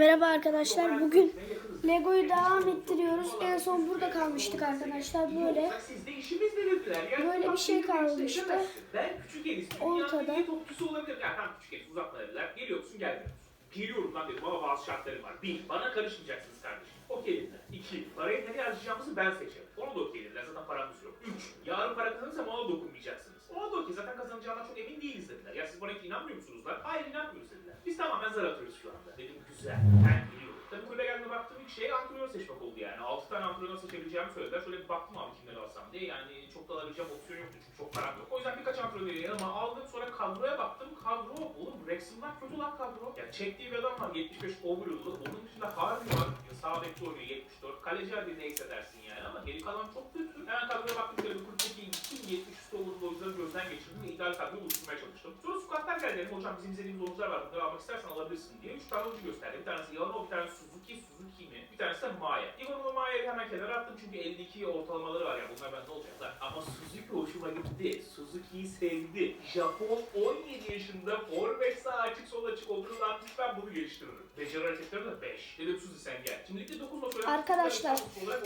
Merhaba arkadaşlar. Bugün Lego'yu devam ettiriyoruz. En son burada kalmıştık arkadaşlar. Böyle Böyle bir şey kalmıştı. Ben küçük. Ortada. Geliyorum lan dedim ama bazı şartlarım var. Bir, bana karışmayacaksınız kardeşim. Okey dediler. İki, parayı nereye harcayacağımızı ben seçerim. Onu da okey dediler. Zaten paramız yok. Üç, yarın para kazanırsam ona dokunmayacaksınız. Ona da okey. Zaten kazanacağından çok emin değiliz dediler. Ya siz bana inanmıyor musunuz lan? Hayır inanmıyoruz dediler. Biz tamamen zar atıyoruz şu anda. Dedim güzel. Ben biliyorum. Tabii kulübe geldiğinde baktığım ilk şey antrenör seçmek oldu yani. 6 tane antrenör seçebileceğimi söylediler. Şöyle bir baktım abi kimleri alsam diye. Yani çok da alabileceğim opsiyon yoktu çünkü çok param yok. O yüzden birkaç antrenörü yanıma aldım. Sonra kadroya baktım. Kadro oğlum Wrexham'dan kötü lan kadro. Ya çektiği bir adam var 75 overall'lı. Onun dışında Harvey var. Sağ bekte oynuyor 74. Kaleci hadi neyse dersin yani ama geri kalan çok kötü. Hemen kadroya baktım şöyle bir kulüpteki bütün 70 üstü overall oyuncuları gözden geçirdim ve ideal kadroyu oluşturmaya çalıştım. Sonra squatlar geldi. Hocam bizim izlediğimiz oyuncular var. Bunları almak istersen alabilirsin diye. 3 tane oyuncu gösterdi. Bir tanesi Yalama, bir tanesi Suzuki, Suzuki mi? Bir tanesi de Maya. Ivanova Maya'yı hemen kenara attım çünkü 52 ortalamaları var ya. Bunlar bende olacaklar. Ama Suzuki hoşuma gitti. Suzuki'yi sevdi. Japon 17 yaşında forvet sağ açık sol açık olduğunu atmış ben bunu geliştiririm. Beceri hareketleri de 5. Dedim Suzi sen gel. Şimdilik de 9 not öğrendim. Arkadaşlar,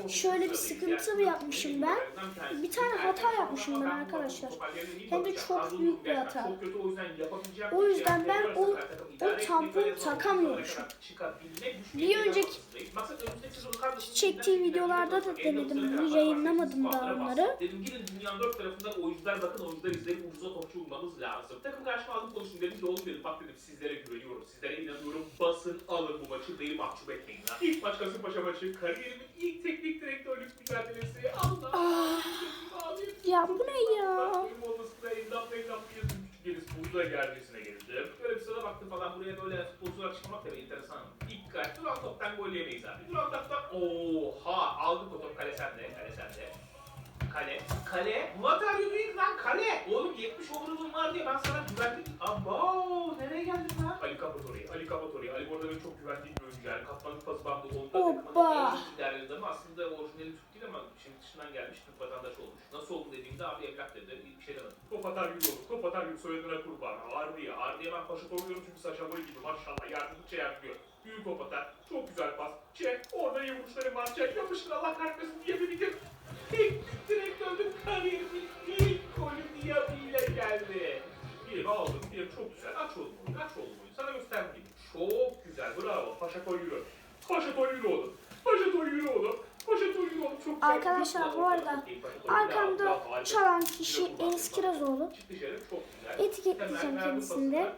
şöyle bir sıkıntı mı yapmışım ben? Bir tane hata yapmışım ben arkadaşlar. Hem de çok büyük bir hata. O yüzden şey ben o- o zor takamıyormuşum. Bir önceki çektiğim videolarda da denedim. dinler, Yayınlamadım daha onları. Dedim gidin dünyanın dört tarafından oyuncular bakın oyuncular izleyip ucuza topçu bulmamız lazım. Takım karşıma aldım konuştum dedim ki oğlum dedim bak dedim sizlere güveniyorum. Sizlere inanıyorum. Basın alın bu maçı beni mahcup etmeyin lan. İlk maç Kasımpaşa maçı. Kariyerimin ilk teknik direktörlük mücadelesi. Allah. Ya bu ne ya? Oyun olmasına endam endam yazın küçük gerisi burada gerçesine geldim. Böyle bir sırada baktım falan buraya böyle futbolcular çıkmak da bir enteresan. Dikkat. Duran toptan gol yemeyiz abi. Duran toptan oha aldık o top kale sende. Kale sende. Kale. Kale. You doing lan kale? Oğlum 70 overall'un var diye ben sana güvendim. Abo nereye geldin lan? Ali kapat orayı. Ali kapat orayı. Ali burada benim çok güvendiğim bir oyuncu yani. Katmanlık pası bandı onda Hoppa. liderleri adamı. Aslında orijinali Türk değil ama şimdi dışından gelmiş Türk vatandaşı olmuş. Nasıl oldu dediğimde abi evlat dedi. Bir şey demedim. Top atar gibi olur. Top atar gibi soyadına kurban. Ardiye. Ardiye ben paşa koruyorum çünkü Saşa Boy gibi maşallah yardımcı yardımıyor. Büyük top atar. Çok güzel pas. Çek. Orada iyi vuruşları var. Çek. Yapıştır Allah kahretmesin diyebilirim. Teknik direktörlük kariyerimin ilk golü diye geldi. Bir aldım. Bir çok güzel. Aç oğlum. Aç oğlum. Sana gösterdim. Çok güzel. Bravo. Paşa koy yürü. Paşa koy yürü oğlum. Paşa koy yürü oğlum. Paşa koy yürü oğlum. Çok güzel. Arkadaşlar, bu arada. Arkamda çalan kişi Enis Kirazoğlu. Etiketleyeceğim kendisini de.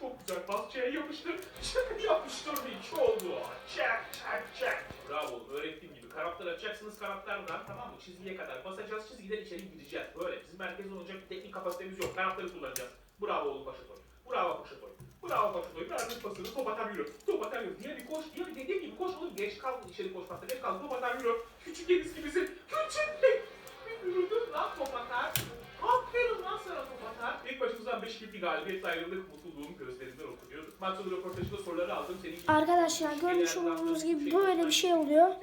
çok güzel pas. Çeye yapıştır. Çek yapıştır bir iki oldu. Çek çek çek. Bravo. Öğrettiğim gibi. Kanatlar açacaksınız kanatlardan. Tamam mı? Çizgiye kadar basacağız. Çizgiden içeri gireceğiz. Böyle. Bizim merkezde olacak bir teknik kapasitemiz yok. Kanatları kullanacağız. Bravo oğlum Paşa Toy. Bravo Paşa Toy. Bravo Paşa Toy. Verdim pasını. Top atar yürü. Top atar yürü. Diye bir koş. Diye bir dediğim gibi koş. Geç kaldın içeri koşmakta. Geç kaldın. Top atar yürü. Küçük Deniz gibisin. Küçük bir yürüdün lan top atar. Aferin lan sana top atar. İlk başımızdan 5 gibi galibiyetle ayrıldık. Mutluluğum gözlerinden okunuyor. Maç sonu röportajında soruları aldım. Senin gibi Arkadaşlar görmüş olduğunuz gibi böyle bir şey oluyor.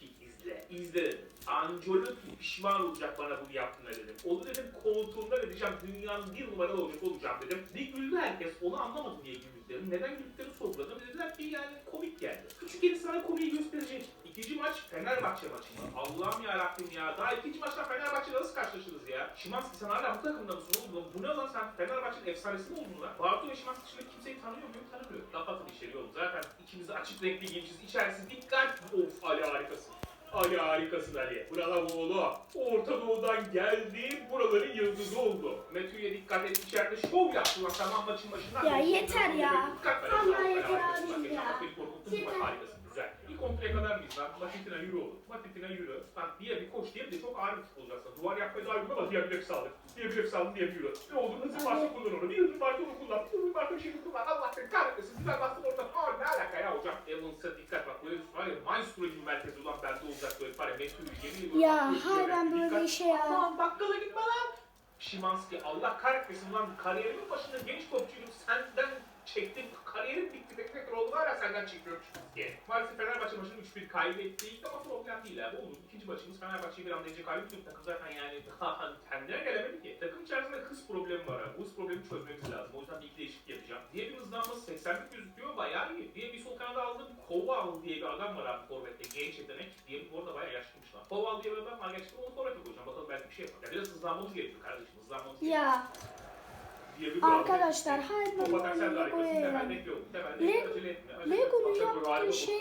Ki izle. İzle Ancelotti pişman olacak bana bunu yaptığına dedim. Onu dedim koltuğunda edeceğim. Dünyanın bir numaralı olacak olacağım dedim. Bir güldü herkes. Onu anlamadı diye güldüklerim. Neden güldüklerini sorguladım. Dediler ki yani komik geldi. Küçük yeri sana komiği gösterecek. İkinci maç Fenerbahçe maçı. Allah'ım ya Rabbim ya. Daha ikinci maçta Fenerbahçe nasıl karşılaşırız ya? Şimanski sen hala bu takımda mısın oğlum? Bu ne lan sen? Fenerbahçe'nin efsanesi mi oldun lan? Bartu ve Şimanski dışında kimseyi tanıyor muyum? Tanımıyor. Kapatın içeri oğlum. Zaten ikimiz açık renkli giymişiz. İçerisi dikkat. Of Ali harikasın. Ali harikasın Ali. Bravo oğlum. Orta Doğu'dan geldi. Buraların yıldızı oldu. Metü'ye dikkat et. içeride şov yaptı lan tamam maçın başından. Ya yeter ya. Vallahi yeter abim ya. Yeter. Harikasın. Güzel. İlk kontraya kadar mıyız lan? Matitine yürü oğlum. Matitine yürü. Lan diye bir koş diye bir de çok ağır bir futbolcu aslında. Duvar yapmaya daha uygun diye bilek sağlık. Diye bilek sağlık diye bir yürü. Ne oldu? Hızlı varsa kullan onu. Bir hızlı varsa onu kullan. Bir hızlı varsa şimdi kullan. Allah seni kahretmesin. Güzel bastın ortadan. Aa ne alaka ya hocam? Evans'a dikkat bak. Böyle var ya Maestro gibi merkezi ulan bende olacak böyle var ya. Yemin ediyorum. Ya, bak, böyle bir işe ya. Aman bakkala gitme lan. Şimanski Allah kahretmesin lan kariyerimin başında genç topçuydum senden çektim kariyerim bitti tekrar oldu var ya sen Galatasaray'dan çekiyorum diye. Maalesef Fenerbahçe maçını 3-1 kaybettik ama problem değil abi. Olur. İkinci maçımız Fenerbahçe'yi bir anda yok. Takım zaten yani kendine gelemedi ki. Takım içerisinde hız problemi var abi. Bu hız problemi çözmemiz lazım. O yüzden bir iki değişiklik yapacağım. Diye bir hızlanması 80'lik gözüküyor. Bayağı iyi. Diye bir sol kanada aldığım Koval diye bir adam var abi Forvet'te. Genç yetenek. Diye bu arada bayağı yaşlıymış lan. Koval diye bir adam var. Gerçekten onu Forvet'e koyacağım. Bakalım belki bir şey yapar. Ya biraz hızlanmamız gerekiyor kardeşim. Hızlanmamız gerekiyor. Ya. Arkadaşlar harikasın. Lego'ya. Acele Lego'nun yaptığı şey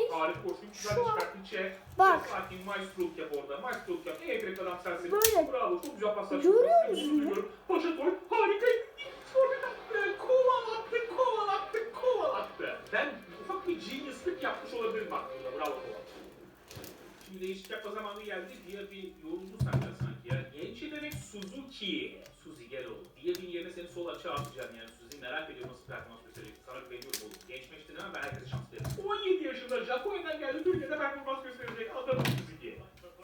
şu an-. Bak. Böyle. Görüyor Çok musun? gurur duyuyorum. Paşa gol. Harika. Kovalattı. Kovalattı. Kovalattı. Ben ufak bir genius'lık yapmış olabilirim aklımda. Bravo Koval. Şimdi değişik yapma zamanı geldi diye bir yoruldu senden sanki ya. Genç yetenek Suzuki. Suzi gel oğlum. Diye bir yerine seni sol açığa atacağım yani. Suzi merak ediyorum nasıl performans gösterecek. Sana güveniyorum oğlum. Genç meç dedin ama ben herkese şans veririm. 17 yaşında Japonya'dan geldi. Türkiye'de performans gösterecek adam Suzuki.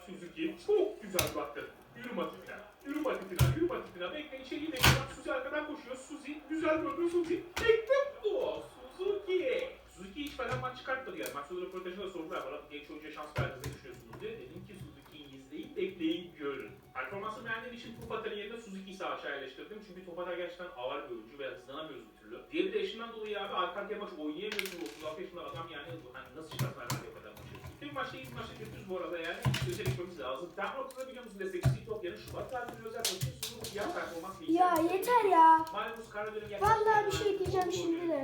Suzuki çok güzel baktı. Yürü matipine. Yürü matipine. Yürü matipine. Bekle içeriye bekle. Bak Suzi arkadan koşuyor. Suzi güzel gördü Suzi. Bekle. O Suzuki. Suzuki hiç falan maç çıkartmadı yani. Maç sonu röportajında sordular bana genç oyuncuya şans verdiniz ne düşünüyorsunuz diye. Dedim ki Suzuki'yi izleyin, bekleyin, görün. Performansı beğendiğim için Topatar'ın yerine Suzuki'yi sağ aşağı yerleştirdim. Çünkü Topatar gerçekten ağır bir oyuncu ve hızlanamıyoruz bir türlü. Diğeri de yaşından dolayı abi arka arkaya maç oynayamıyorsun. 36 yaşında adam yani hani nasıl çıkarsın arka arkaya kadar maçı. Bütün maçta bir maçta kötüyüz bu arada yani. Özel etmemiz lazım. Ben ortada biliyor musun destek Sitopya'nın Şubat tatilinde özel maçı sunum fiyat performans bilgisayar. Ya yeter ya. Malumunuz kara dönüm Vallahi bir şey diyeceğim şimdi de.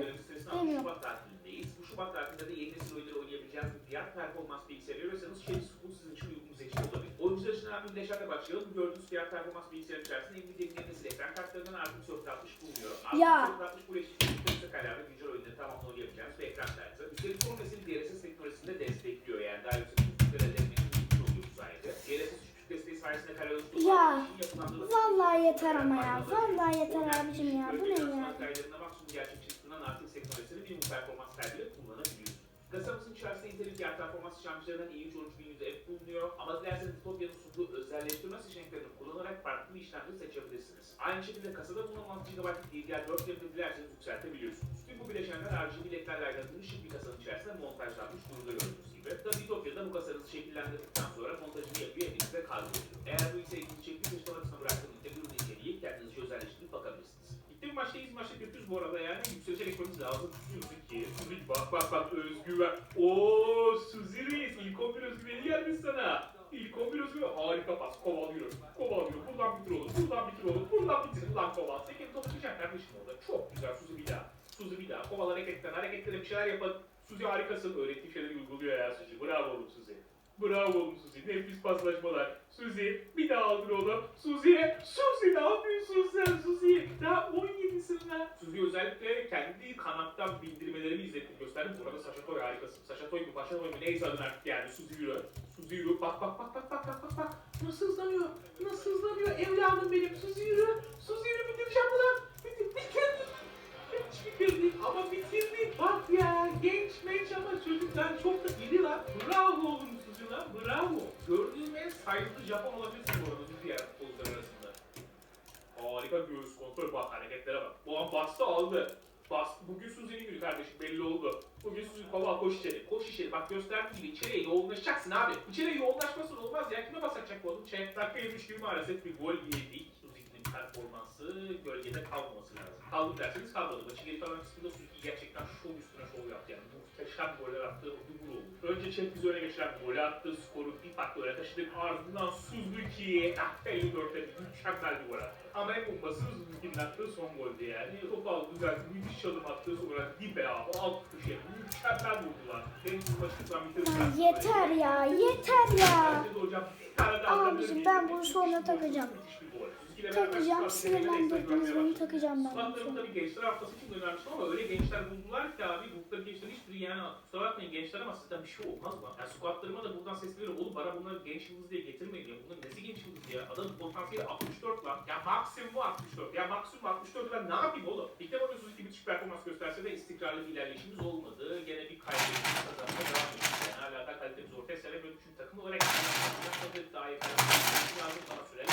Demiyorum. Şubat tatilindeyiz. Bu Şubat tatilinde de yeni nesil oyunları oynayabileceğiniz bir fiyat performans bilgisayarı arıyorsanız şey bu sizin için uygun seçim olabilir. Oyuncular için hemen birleşerle başlayalım. Gördüğünüz fiyat performans bilgisayarı içerisinde Nvidia'nın yeni nesil ekran kartlarından artık 460 bulunuyor. Ya. 460 bu eşitlik yüksek ayarlı güncel oyunları tamamını oynayabileceğiniz bir ekran kartı. Üstelik son nesil DLSS teknolojisini de destekliyor yani. Daha yüksek etmek için mümkün oluyor bu sayede. DLSS 3 desteği sayesinde kare ölçüsü Ya, Vallahi yeter ama ya. Vallahi yeter abicim ya. Bu ne ya? Kaydlarında maksimum gerçekçi sunan artık teknolojisini minimum performans kaydıyla kullanabiliyorsunuz. Kasamızın içerisinde Intel'in diğer performans işlemcilerinden iyi 13100 F bulunuyor. Ama dilerseniz farklı işlemci seçebilirsiniz. Aynı şekilde kasada bulunan 6 GB DDR4 yerini dilerseniz yükseltebiliyorsunuz. Tüm bu bileşenler RGB ledlerle aydınlatılmış bir kasanın içerisinde montajlanmış durumda gördüğünüz gibi. Tabii Topia'da bu kasanızı şekillendirdikten sonra montajını yapıyor elinizde kaldırıyor. Eğer bu ise ilginizi çektiği açıklamasına bıraktığım Intel ürün inceleyi kendinizce özelleştirip bakabilirsiniz. Gitti bir maçta iz maçta kötüyüz bu arada yani yükselecek ekmemiz lazım. Suzuki, Suzuki bak bak bak özgüven. Ooo Suzi Reis ilk 11 özgüveni gelmiş sana. İlk 11 özgüveni harika pas. Kovalıyor. Kovalıyor. Buradan bitir olur. Buradan bitir olur. Buradan bitir. Ulan koval. Sekin top çıkacak kardeşim orada. Çok güzel Suzi bir daha. Suzi bir daha. Koval hareketten hareketlere bir şeyler yapın. Suzi harikasın. Öğrettiği şeyleri uyguluyor ya Suzi. Bravo oğlum Suzi. Bravo oğlum Suzi. Nefis paslaşmalar. Suzi bir daha aldın oğlum. Suzi. Suzi ne yapıyorsun sen Suzi? Daha 17'sin lan. Suzi özellikle kendi kanattan bindirmelerimi izlettim gösterdim. Burada Saşa Toy harikasın. Saşa Toy mu Paşa Toy mu neyse adın artık yani. Suzi yürü. Suzi yürü. Bak bak bak bak bak bak bak bak. Nasıl hızlanıyor? Nasıl hızlanıyor? Evladım benim. Suzi yürü. Suzi yürü bitireceğim bu lan. Bitir. Bitir. Hiç bitirdik ama bitirdik. Bak ya genç menç ama çocuklar çok da bravo. Gördüğüm en saygılı Japon olabilirsin bu arada Suzi yani futbolcular arasında. Harika göğüs kontrol bak hareketlere bak. Bu an bastı aldı. Bastı. Bugün Suzi'nin günü kardeşim belli oldu. Bugün Suzi kova koş içeri. Koş içeri. Bak gösterdiğim gibi içeriye yoğunlaşacaksın abi. İçeriye yoğunlaşmasın olmaz ya. Kime basacak bu oğlum? Şey, dakika 23 gibi maalesef bir gol yedik. Suzi'nin performansı gölgede kalmaması lazım. Kaldı derseniz kalmadı. Maçı geri kalan kısmında Suzuki gerçekten şov üstüne şov yaptı yani. Muhteşem goller attı. Önce Çek bizi öne geçiren golü attı. Skoru bir farklı öne taşıdık. Ardından Suzuki'ye dakika 54'te mükemmel bir gol attı. Ama en bombası Suzuki'nin attığı son goldü yani. Topu aldı düzeltti. Müthiş çalım attı. Sonra dibe abi. Alt köşeye. Mükemmel vurdular. Benim bu bitirirsen. Ya yeter ya. Yeter ya. Abicim, ben bunu sonra takacağım. Bir Takacağım. Sinirlendirdiniz beni takacağım ben. Squatların tabii gençler haftası için önermiştim ama öyle gençler buldular ki abi gruptaki gençlerin hiçbiri yani kusura bakmayın gençler ama sizden bir şey olmaz mı? Yani squatlarıma da buradan sesleniyorum oğlum bana bunları genç yıldız diye getirmeyin ya. Bunların nesi genç yıldız ya? Adamın potansiyeli 64 lan. Ya maksimum bu 64. Ya maksimum 64 ben ne yapayım oğlum? İlk defa bir Suzuki müthiş performans gösterse de istikrarlı bir ilerleyişimiz olmadı. Gene bir kaybettiğimiz kazanmaya devam ediyoruz. Yani hala da kalitemiz ortaya seremiyoruz. Çünkü takım olarak daha yakın. Lazım bana süre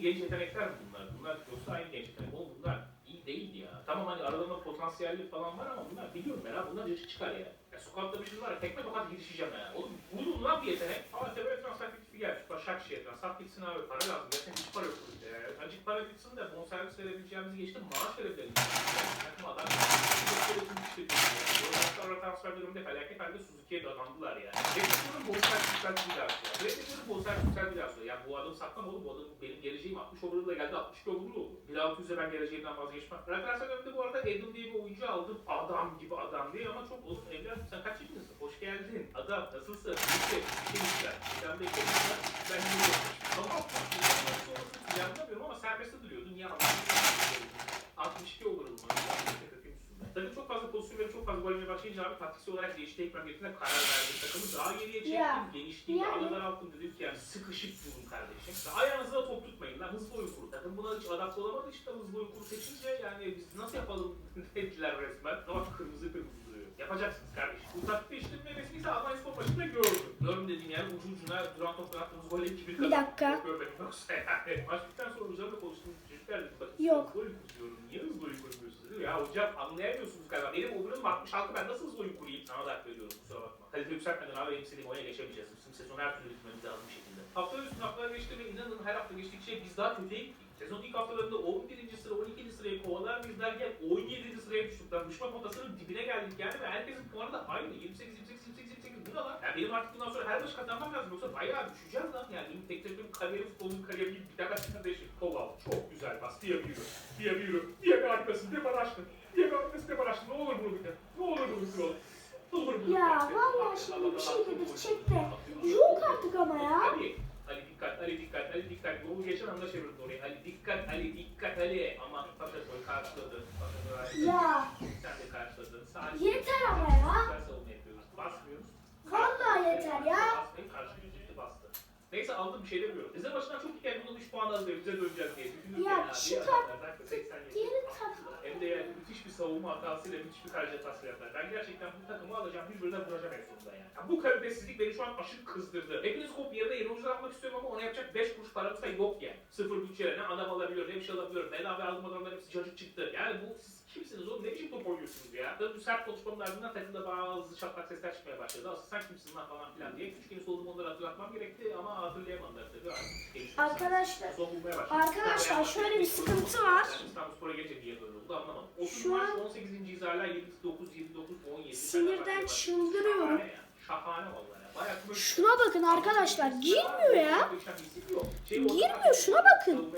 genç yetenekler bunlar. Bunlar yoksa Aralarında potansiyelli falan var ama bunlar biliyorum ben ha. Bunlar yaşı çıkar ya. Ya sokakta bir şey var ya. Tekme tokat girişeceğim ya. Oğlum bunun lan bir yetenek. Böyle transfer teklifi gelmiş. Başakşehir transfer gitsin abi. Para lazım. Zaten hiç para yok. Ee, Azıcık para bitsin de bonservis verebileceğimizi geçtim. Maaş verebiliriz. Takım adam. Sonra transfer döneminde felaket halde Suzuki'ye dadandılar ya. Reddick'in bonservis yükseltti bir daha sonra. Reddick'in bonservis yükseltti bir daha sonra. Yani bu adam saklama oğlum. Bu adam benim geleceğim 60 overall da geldi 62 overall oldu. 1600'e ben geleceğimden vazgeçmem. Transfer döneminde bu arada Adam diye bir oyuncu aldım. Adam gibi adam diye ama çok oğlum evladım sen kaç yaşındasın? Hoş geldin. Adam nasılsın? İşte güzel. Sen de güzel. Ben de. Tamam. Planlamıyorum ama serbestte duruyordun. Ya 62 overall mu? Tabii çok fazla pozisyon verip çok fazla gol yemeye başlayınca abi taktiksel olarak değişti ekran getirdiğinde karar verdim. Takımı daha geriye çektim, Ya, genişliğini yani- yani. daralttım dedim ki yani sıkışıp durun kardeşim. Ve ayağınızda da top tutmayın lan hızlı oyun kuru. Takım buna hiç adapte olamadı işte hızlı oyun kuru seçince yani biz nasıl yapalım dediler resmen. Ama kırmızı kırmızı duruyor. Yapacaksınız kardeşim. Bu taktikte işte meyvesini ise Almanya Spor maçında gördüm. Gördüm dediğim yani ucu ucuna duran topla attığımız golle gibi Bir dakika. Görmedim yoksa yani. Maç bittikten sonra üzerinde konuştuğumuz çocuklar dedi. Bak, Yok. Oyun kuruyorum. Niye hızlı oyun kurmuyorsunuz? Dedi. Ya hocam anlayamıyorsunuz galiba. Benim overall'ım 66 ben nasıl hızlı oyun kurayım? Sana da hak veriyorum kusura bakma. Kalite yükseltmeden abi benim istediğim oyuna geçemeyeceğiz. Bizim sezon her türlü bitmemiz lazım bir şekilde. Hafta üstüne haftalar geçti ve inanın her hafta geçtikçe biz daha kötüye gittik. Sezon ilk haftalarında 11. sıra 12. sırayı kovalar biz derken 17. sıraya düştük. Lan düşme potasının dibine geldik yani ve herkesin puanı da aynı. 28, 28, 28, 28 bu ne lan? Yani benim artık bundan sonra her maç kazanmam lazım yoksa bayağı düşeceğiz lan. Yani benim tek tek kariyerim futbolun kariyeri bir tane kardeşim. Kova çok güzel bas diye bir yürü. Diye bir yürü. Diye bir arkasın. Diye bir açtın. Diye bir arkasın. Diye bir açtın. Ne olur bunu bitir. Ne olur bunu bunu Ya vallahi şimdi bir şey dedirtecek de. Yok artık ama ya. Ali, Ali dikkat, Ali dikkat, Ali dikkat. Bu geçen anda çevirdi orayı. Ali dikkat, Ali dikkat, Ali. Ama o karşıladı. O- Ya Sen de karşıladın. Sadece yeter ama ya. Basmıyoruz. Vallahi yeter ya. Neyse aldım bir şey demiyorum. Bize başına çok iyi geldi. Bundan 3 puan aldı. Bize döneceğiz diye. Düşündük Ya, yani. Dakika 87. Geri tak. Hem de yani müthiş bir savunma hatasıyla müthiş bir kaleci hatası yaptılar. Ben gerçekten bu takımı alacağım, birbirine vuracağım en sonunda yani. Ya bu kalitesizlik beni şu an aşırı kızdırdı. Hepiniz kop yerine yeni oyuncular almak istiyorum ama ona yapacak 5 kuruş paramız da yok yani. Sıfır bütçeyle ne adam alabiliyorum, ne bir şey alabiliyorum. Bedava aldığım adamların hepsi çocuk çıktı. Yani bu siz kimsiniz oğlum? Ne biçim top oynuyorsunuz ya? Tabii bu sert konuşmanın ardından takımda bazı çatlak sesler çıkmaya başladı. Aslında sen kimsin lan falan filan diye. Küçük yeni solduğum onları hatırlatmam gerekti ama hatırlayamadılar tabii. Artık. Arkadaşlar, Son bulmaya başladı. arkadaşlar şöyle bir sıkıntı var. Ben İstanbulspor'a gelince niye böyle oldu anlamadım. 30 Şu maç, an 18. izlerler 29, 29, 17. Sinirden çıldırıyorum. Şahane ya. Şahane vallahi ya. Bayağı böyle- Şuna bakın arkadaşlar girmiyor ya. Şey, Girmiyor, şuna bakın.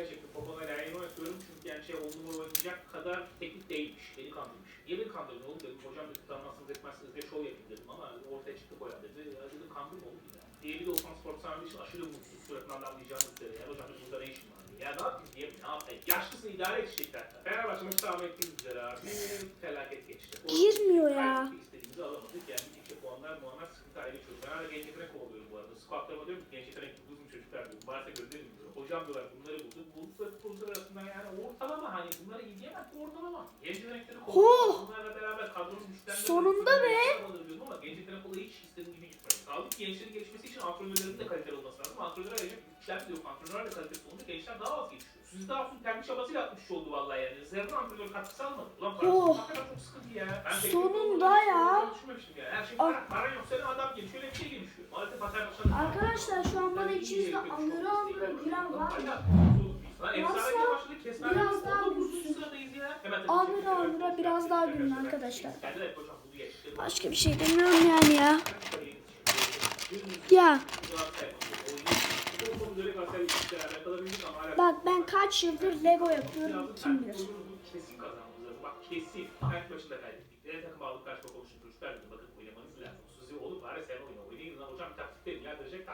Kadar teknik değilmiş. Beni kandırmış. Niye beni kandırdın oğlum dedim. Hocam dedi tanımazsınız etmezsiniz diye şov yapayım dedim ama ortaya çıktı boya dedi. Ya dedim kandırma oğlum ya. Diye bir de Osman Spor sahibi için aşırı mutsuz. Suratından anlayacağını dedi. Yani hocam dedi, burada ne işin var? dedi. Ya ne yapayım diye ne yapayım? Yaşlısın idare edecekler. Fenerbahçe maçı tahmin ettiğiniz üzere abi. Felaket geçti. O- Girmiyor ya. Kaybettik, istediğimizi alamadık. Yani iki puanlar muammer sıkıntı ayrı çözüm. Ben hala genç yetenek kovalıyorum bu arada. Squatlarıma diyorum ki genç yetenek bulduğum çocuklar diyorum. Varsa gönderin diyorum. Hocam diyorlar bunları bulduk. Bulduk ve futbolcular arasında yani hani bunları ki ortalama. Genç yetenekleri Oh! kovalıyoruz. Bunlarla beraber kadronun güçlendirmesi. Sonunda be! Diyordum Ama genç yetenek olayı hiç istediğim gibi gitmedi. Kaldı ki gençlerin gelişmesi için antrenörlerin de kaliteli olması lazım. Antrenörler ayrıca güçler de yok. Antrenörler de kalitesi olunca gençler daha az gelişiyor. Siz daha sonra kendi çabasıyla atmış oldu vallahi yani. Zerre antrenör katkısı almadı. Ulan parası Oh! hakikaten çok sıkıntı ya. Ben Sonunda ya. düşünmemiştim ya. Her şey Ah. para, para yok. Senin adam gelişiyor. Bir şey gelişiyor. Maalesef. Arkadaşlar şu an bana içinizde anıra anıra gülen var mı? Lan Varsa efsane başladı. Kesmen biraz daha Anıra çekti. anıra biraz daha gülün arkadaşlar. Başka bir şey demiyorum yani ya. Ya bak ben kaç yıldır Lego yapıyorum kim bilir. Kesin kazandınız. Bak kesin. Kaç başında kaybettik. Nereye takım aldık kaç bak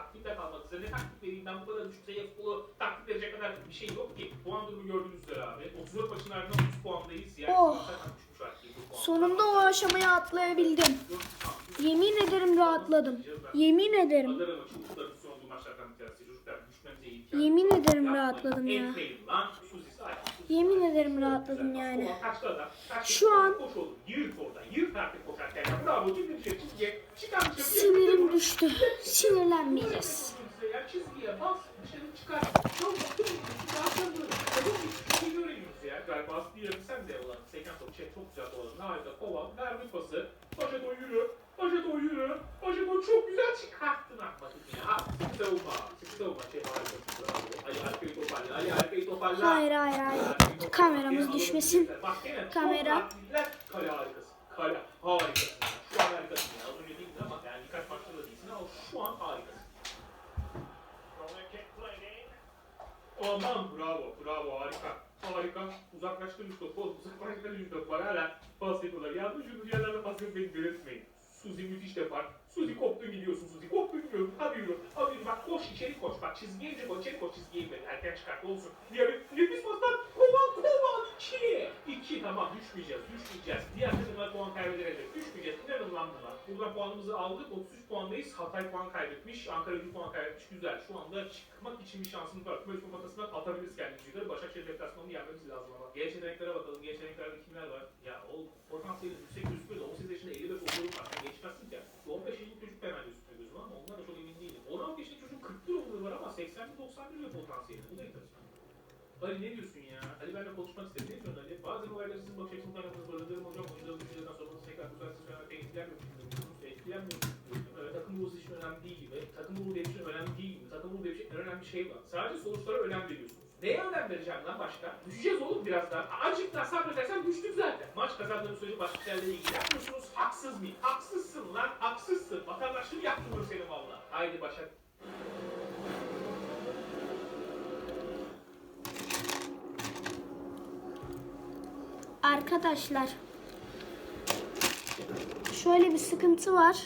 ya diyecek. Taktik de kalmadı. Size ne taktik vereyim ben bu kadar düşük seviye futbolu taktik verecek kadar bir şey yok ki. Puan durumu gördüğünüz üzere abi. 34 maçın ardından 30 puandayız. Yani Oh. Sonunda o aşamayı atlayabildim. Yemin ederim rahatladım. Yemin ederim. Yemin ederim rahatladım ya. Yemin ederim rahatladım yani. Şu an sinirim düştü. Sinirlenmeyeceğiz. Çıkarttın atmadın ya savunma savunma şey harika Ali arkayı toparlı Ali arkayı Hayır hayır hayır. Kameramız düşmesin. Kamera. Kale harikasın. Kale harikasın. Şu an harikasın ya. Az önce değildin ama yani birkaç maçta da değilsin ama şu an harikasın. Aman bravo bravo harika. Harika. Uzaklaştırmış topu. Uzaklaştırmış topu var. Hala pas yapıyorlar. Yalnız şu yerlerde pas yapmayı belirtmeyin. Suzi müthiş yapar. Suzi koptun gidiyorsun Suzi. Koptun gidiyorsun. Hadi yürü. Hadi yürü. Bak koş içeri koş. Bak çizgiye ince koş. İçeri koş çizgiye inme. Erken çıkart olsun. Diğer nefis pastan. Kovan kovan. İki. İki tamam düşmeyeceğiz. Düşmeyeceğiz. Diğer takımlar puan kaybederek düşmeyeceğiz. İnanın lan buna. Buradan puanımızı aldık. 33 puandayız. Hatay puan kaybetmiş. Ankara 1 puan kaybetmiş. Güzel. Şu anda çıkmak için bir şansımız var. Böyle formatasından atabiliriz kendimizi yukarı. Başakşehir deplasmanını yenmemiz lazım ama. Genç yeteneklere bakalım. Genç yeteneklerde kimler var? Ya o potansiyeli yüksek gözüküyor da 18 yaşında 55 olduğunu var. Geçmezsin ki. 15 yaşındaki çocuk hemen gözüküyor gözüme ama ondan da çok emin değilim. 16 yaşındaki çocuğun 41 olduğu var ama 81-91 ve potansiyeli. Bu da enteresan. Ali ne diyorsun ya? Ali benimle konuşmak istedi. Ne diyorsun Ali? Bazen olayları sizin bakış açınızdan yapmanız barındırım hocam. Oyuncuların düşünceden sormanız tekrar düzensiz falan etkilenmiyor musunuz? Etkilenmiyor musunuz? Takım ruhu için önemli değil gibi. Takım ruhu benim için önemli değil gibi. Takım ruhu benim için en önemli şey var. Sadece sonuçlara önem veriyorsunuz. Neye önem vereceğim lan başka? Düşeceğiz oğlum birazdan. Azıcık daha sabredersen düştük zaten. Maç kazandığımız sürece başka şeylerle ilgilenmiyorsunuz. Haksız mıyım? Haksızsın lan. Haksızsın. Vatandaşlığı yaptırıyor seni valla. Haydi Başak. Arkadaşlar. Şöyle bir sıkıntı var.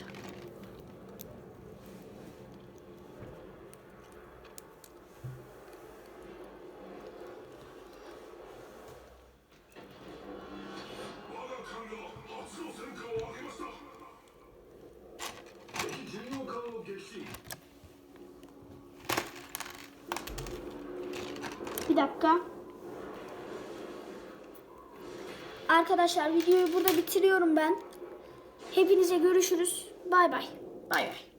Bir dakika. Arkadaşlar videoyu burada bitiriyorum ben. Hepinize görüşürüz. Bay bay. Bay bay.